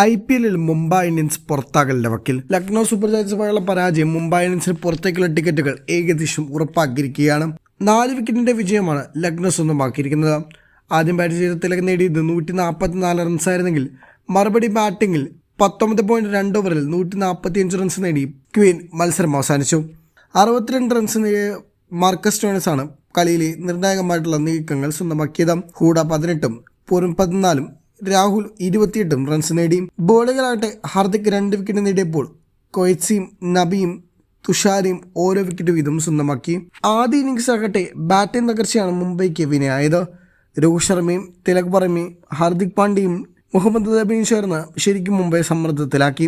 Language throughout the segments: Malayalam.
ഐ പി എല്ലിൽ മുംബൈ ഇന്ത്യൻസ് പുറത്താകലിന്റെ വക്കിൽ. ലക്നൗ സൂപ്പർ ജയൻസുമായുള്ള പരാജയം മുംബൈ ഇന്ത്യൻസിന് പുറത്തേക്കുള്ള ടിക്കറ്റുകൾ ഏകദേശം ഉറപ്പാക്കിയിരിക്കുകയാണ്. നാല് വിക്കറ്റിന്റെ വിജയമാണ് ലക്നൗ സ്വന്തമാക്കിയിരിക്കുന്നത്. ആദ്യം ബാറ്റ് ചെയ്ത തിലക് നേടിയത് നൂറ്റി നാൽപ്പത്തിനാല് റൺസായിരുന്നെങ്കിൽ മറുപടി ബാറ്റിംഗിൽ പത്തൊമ്പത് പോയിന്റ് രണ്ട് ഓവറിൽ നൂറ്റി നാൽപ്പത്തിയഞ്ച് റൺസ് നേടി ക്വീൻ മത്സരം അവസാനിച്ചു. അറുപത്തിരണ്ട് റൺസ് നേടിയ മാർക്കസ് ആണ് കളിയിലെ നിർണായകമായിട്ടുള്ള നീക്കങ്ങൾ സ്വന്തമാക്കിയത്. ഹൂഡ പതിനെട്ടും പൂരം പതിനാലും രാഹുൽ ഇരുപത്തിയെട്ടും റൺസ് നേടി ബോളുകളാകട്ടെ ഹാർദിക് രണ്ട് വിക്കറ്റ് നേടിയപ്പോൾ കൊയ്സിയും നബിയും തുഷാരിയും ഓരോ വിക്കറ്റ് വീതം സ്വന്തമാക്കി. ആദ്യ ഇന്നിങ്സ് ആകട്ടെ ബാറ്റിംഗ് തകർച്ചയാണ് മുംബൈക്ക് വിനയായത്. രോഹിത് ശർമ്മയും തിലക് വർമ്മയും ഹാർദിക് പാണ്ഡ്യയും മുഹമ്മദ് നബിയും ചേർന്ന് ശരിക്കും മുംബൈ സമ്മർദ്ദത്തിലാക്കി.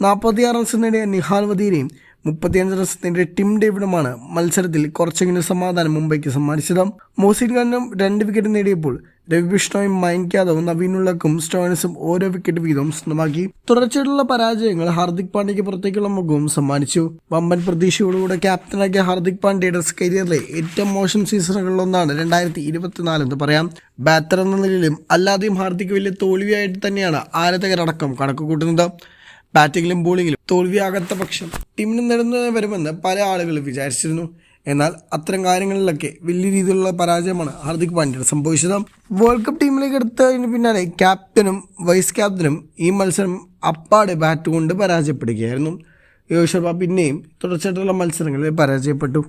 നാൽപ്പത്തിയാറ് റൺസ് നേടിയ നിഹാൽ വധീരയും മുപ്പത്തിയഞ്ച് റൺസ് നേടിയ ടിം ഡേവിഡുമാണ് മത്സരത്തിൽ കുറച്ചെങ്കിലും സമാധാനം മുംബൈക്ക് സമ്മാനിച്ചത്. മോസിൻ ഖാനും രണ്ട് വിക്കറ്റ് നേടിയപ്പോൾ രവി ബിഷ്ണോയും മയങ്ക് യാദവും നവീനുള്ളക്കും സ്റ്റോയിൻസും ഓരോ വിക്കറ്റ് വീതവും സ്വന്തമാക്കി. തുടർച്ചയായിട്ടുള്ള പരാജയങ്ങൾ ഹാർദിക് പാണ്ഡ്യയ്ക്ക് പുറത്തേക്കുള്ള മുഖവും സമ്മാനിച്ചു. വമ്പൻ പ്രതീക്ഷയോടുകൂടെ ക്യാപ്റ്റനാക്കിയ ഹാർദിക് പാണ്ഡ്യയുടെ കരിയറിലെ ഏറ്റവും മോശം സീസണുകളിലൊന്നാണ് രണ്ടായിരത്തി ഇരുപത്തിനാല് എന്ന് പറയാം. ബാറ്റർ എന്ന നിലയിലും അല്ലാതെയും ഹാർദിക് വലിയ തോൽവിയായിട്ട് തന്നെയാണ് ആരാധകരടക്കം കണക്ക് കൂട്ടുന്നത് ബാറ്റിങ്ങിലും ബോളിങ്ങിലും തോൽവിയാകാത്ത പക്ഷം ടീമിന് നേടുന്നത് വരുമെന്ന് പല ആളുകളും വിചാരിച്ചിരുന്നു. എന്നാൽ അത്തരം കാര്യങ്ങളിലൊക്കെ വലിയ രീതിയിലുള്ള പരാജയമാണ് ഹാർദിക് പാണ്ഡ്യ സംഭവിച്ചത്. വേൾഡ് കപ്പ് ടീമിലേക്ക് എടുത്തതിന് പിന്നാലെ ക്യാപ്റ്റനും വൈസ് ക്യാപ്റ്റനും ഈ മത്സരം അപ്പാടെ ബാറ്റ് കൊണ്ട് പരാജയപ്പെടുകയായിരുന്നു. യോഗ ശർമ്മ പിന്നെയും തുടർച്ചയായിട്ടുള്ള മത്സരങ്ങളിൽ പരാജയപ്പെട്ടു.